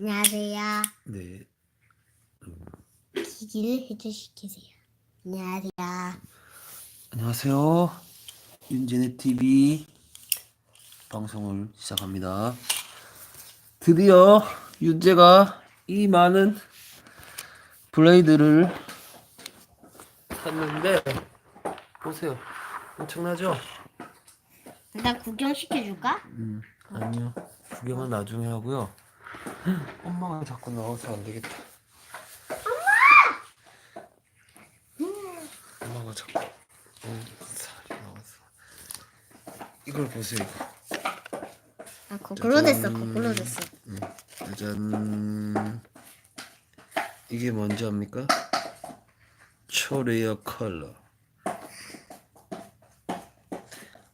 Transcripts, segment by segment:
안녕하세요. 네. 기기를 해주시키세요. 안녕하세요. 안녕하세요. 윤진의 TV 방송을 시작합니다. 드디어 윤재가 이 많은 블레이드를 샀는데 보세요. 엄청나죠? 나 구경시켜줄까? 음, 아니요. 구경은 나중에 하고요. 엄마가 자꾸 나와서 안 되겠다. 엄마! 엄마가 자꾸 어, 살이 나와서. 이걸 보세요. 이거. 아, 거꾸로 됐어. 거꾸로 됐어. 음, 짜잔. 이게 뭔지 압니까? 초레어 컬러.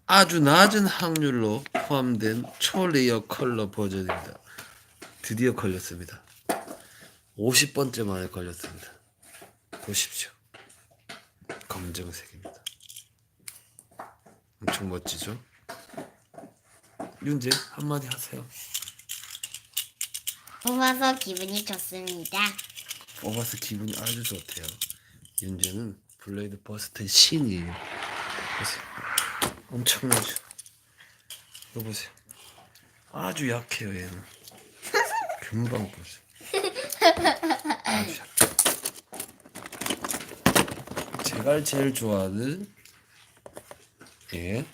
아주 낮은 확률로 포함된 초레어 컬러 버전입니다. 드디어 걸렸습니다. 50번째 만에 걸렸습니다. 보십시오. 검정색입니다. 엄청 멋지죠? 윤재 한마디 하세요. 뽑아서 기분이 좋습니다. 뽑아서 기분이 아주 좋대요. 윤재는 블레이드 버스트의 신이에요. 보세요. 엄청나죠? 이거 보세요. 아주 약해요, 얘는. 금방 보세요. 아주. 제가 제일 좋아하는 예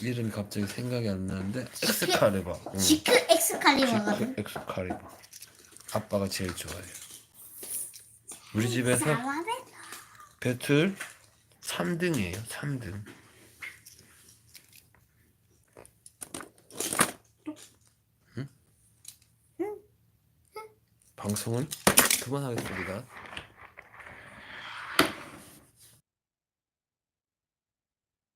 이름이 갑자기 생각이 안 나는데 엑스카리버. 응. 지크 엑스칼리버거든. 그 엑스카리버. 아빠가 제일 좋아해요. 우리 집에서 배틀 3등이에요. 3등. 방송은 그만하겠습니다.